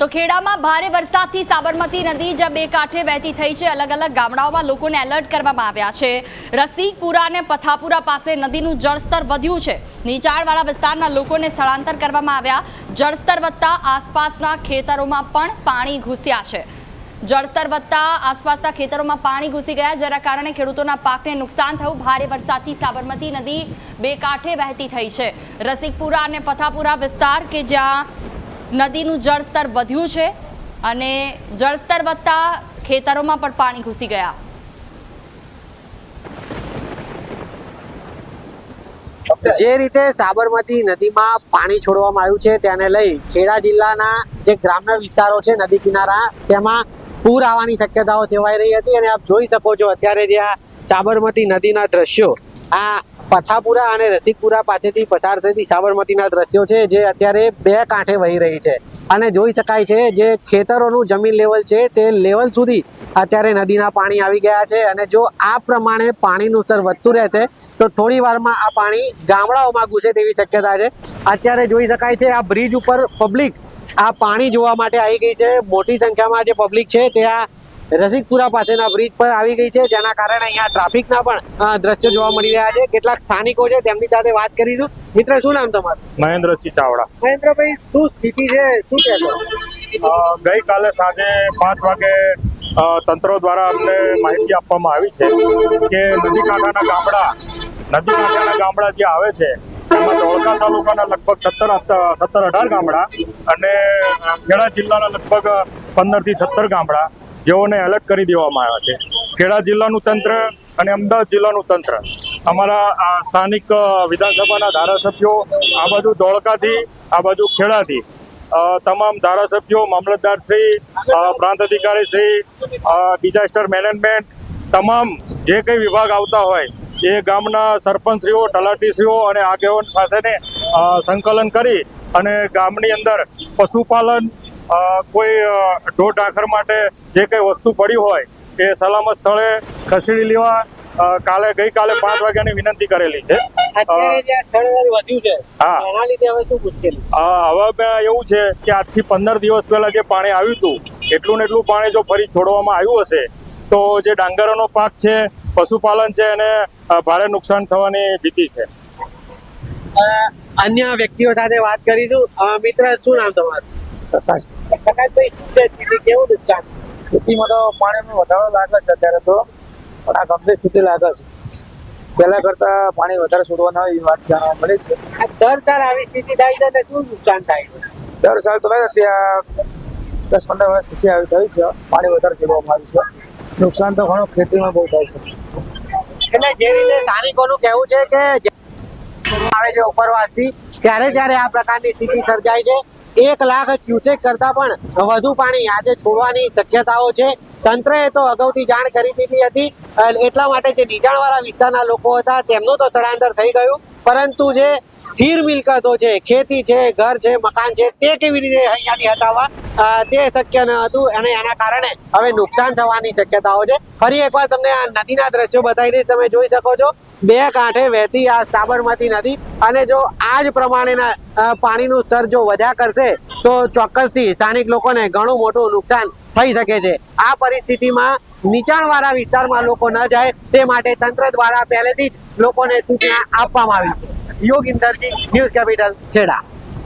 તો ખેડામાં ભારે વરસાદથી સાબરમતી નદી જ્યાં બે કાંઠે વહેતી થઈ છે. અલગ અલગ ગામડાઓમાં લોકોને એલર્ટ કરવામાં આવ્યા છે. રસિકપુરા અને પથાપુરા પાસે નદીનું જળસ્તર વધ્યું છે. નીચાણવાળા વિસ્તારના લોકોને સ્થળાંતર કરવામાં આવ્યા. જળસ્તર વધતા આસપાસના ખેતરોમાં પણ પાણી ઘૂસ્યા છે. જળસ્તર વધતા આસપાસના ખેતરોમાં પાણી ઘૂસી ગયા, જેના કારણે ખેડૂતોના પાકને નુકસાન થયું. ભારે વરસાદથી સાબરમતી નદી બે કાંઠે વહેતી થઈ છે. રસિકપુરા અને પથાપુરા વિસ્તાર કે જ્યાં નદીનું જળસ્તર વધ્યું છે અને જળસ્તર વધતા ખેતરોમાં પણ પાણી ઘૂસી ગયા. જે રીતે સાબરમતી નદીમાં પાણી છોડવામાં આવ્યું છે તેને લઈ ખેડા જિલ્લાના જે ગ્રામ્ય વિસ્તારો છે નદી કિનારા, તેમાં પૂર આવવાની શક્યતાઓ સેવાઈ રહી હતી. અને આપ જોઈ શકો છો અત્યારે જે સાબરમતી નદીના દ્રશ્યો, આ પથાપુરા અને રસિકપુરા પાસેથી પસાર થતી સાબરમતીના દ્રશ્યો છે, જે અત્યારે બે કાંઠે વહી રહી છે. અને જોઈ શકાય છે, જે ખેતરોનું જમીન લેવલ છે, તે લેવલ સુધી અત્યારે નદીના પાણી આવી ગયા છે. અને જો આ પ્રમાણે પાણીનું સ્તર વધતું રહેશે, તો થોડી વારમાં આ પાણી ગામડાઓમાં ઘૂસે તેવી શક્યતા છે. અત્યારે જોઈ શકાય છે, આ બ્રિજ ઉપર પબ્લિક આ પાણી જોવા માટે આવી ગઈ છે. મોટી સંખ્યામાં જે પબ્લિક છે, તે આ રસિકપુરા પાસેના બ્રિજ પર આવી ગઈ છે. જેના કારણે અહીંયા ટ્રાફિકના પણ દ્રશ્યો જોવા મળી રહ્યા છે. કેટલાક સ્થાનિકો છે તેમની સાથે વાત કરીશું. મિત્ર શું નામ તમારું? મહેન્દ્રસિંહ ચાવડા. મહેન્દ્રભાઈ શું સ્થિતિ છે? શું કહેશો? ગઈકાલે સાંજે પાંચ વાગે તંત્રો દ્વારા અમને માહિતી આપવામાં આવી છે કે નદી કાંઠાના ગામડા નદી કાંઠાના ગામડા જે આવે છે એમાં ધોળકા તાલુકાના લગભગ સત્તર સત્તર અઢાર ગામડા અને ખેડા જિલ્લાના લગભગ પંદરથી સત્તર ગામડા જેઓને એલર્ટ કરી દેવામાં આવ્યા છે. ખેડા જિલ્લાનું તંત્ર અને અમદાવાદ જિલ્લાનું તંત્ર, અમારા સ્થાનિક વિધાનસભાના ધારાસભ્યો, આ બાજુ ધોળકાથી, આ બાજુ ખેડાથી તમામ ધારાસભ્યો મામલતદારશ્રી પ્રાંત અધિકારીશ્રી ડિઝાસ્ટર મેનેજમેન્ટ તમામ જે કંઈ વિભાગ આવતા હોય, એ ગામના સરપંચશ્રીઓ, તલાટીશ્રીઓ અને આગેવાન સાથેને સંકલન કરી અને ગામની અંદર પશુપાલન કોઈ ઢોર ઢાંખર માટે જે કંઈ વસ્તુ પડી હોય એ સલામત સ્થળે ખસેડી લેવા કાલે ગઈકાલે પાંચ વાગ્યાની વિનંતી કરેલી છે. હવે એવું છે કે આજથી પંદર દિવસ પહેલા જે પાણી આવ્યું હતું એટલું ને એટલું પાણી જો ફરી છોડવામાં આવ્યું હશે તો જે ડાંગરનો પાક છે પશુપાલન છે એને ભારે નુકસાન થવાની ભીતિ છે. અન્ય વ્યક્તિઓ સાથે વાત કરીશું. મિત્ર શું નામ તમારું? પ્રકાશભાઈ કેવું નુકસાન ખેતીમાં તો પાણીનો વધારો લાગે છે અત્યારે તો. પણ આ ગંભીર સ્થિતિ લાગે છે. પહેલા કરતા પાણી વધારે છોડવાના વાત જાણવા મળે છે. આ દર સાલ આવી સ્થિતિ થાય છે શું નુકસાન થાય છે? દર સાલ તો નહીં ત્યાં દસ પંદર વર્ષ પછી આવી થયું છે. પાણી વધારે છોડવામાં આવ્યું છે. નુકસાન તો ઘણું ખેતીમાં બહુ થાય છે. એટલે જે રીતે સ્થાનિકોનું કહેવું છે કે આવે છે ઉપરવાસથી ત્યારે ત્યારે આ પ્રકારની સ્થિતિ સર્જાય છે. એક લાખ ક્યુસેક કરતા પણ વધુ પાણી આજે છોડવાની શક્યતાઓ છે. તંત્રએ તો અગાઉથી જાણ કરી દીધી હતી. એટલા માટે જે નીચાણવાળા વિસ્તારના લોકો હતા, તેમનું તો સ્થળાંતર થઈ ગયું. પરંતુ જે સ્થિર મિલકતો છે, ખેતી છે, ઘર છે, મકાન છે, તે કેવી રીતે અહીંયાથી હટાવવા? તે શક્ય ન હતું અને એના કારણે હવે નુકસાન થવાની શક્યતાઓ છે. ફરી એકવાર તમને આ નદીના દ્રશ્યો બતાવી દઈશ તમે જોઈ શકો છો. બે કાંઠે વહેતી આ સાબરમતી નદી અને જો આ જ પ્રમાણેના પાણીનું સ્તર જો વધ્યા કરશે તો ચોક્કસથી સ્થાનિક લોકોને ઘણું મોટું નુકસાન થઈ શકે છે. આ પરિસ્થિતિમાં નીચાણવાળા વિસ્તારમાં લોકો ન જાય તે માટે તંત્ર દ્વારા પહેલેથી જ લોકોને સૂચના આપવામાં આવી છે. Yoginderji, news capital Kheda.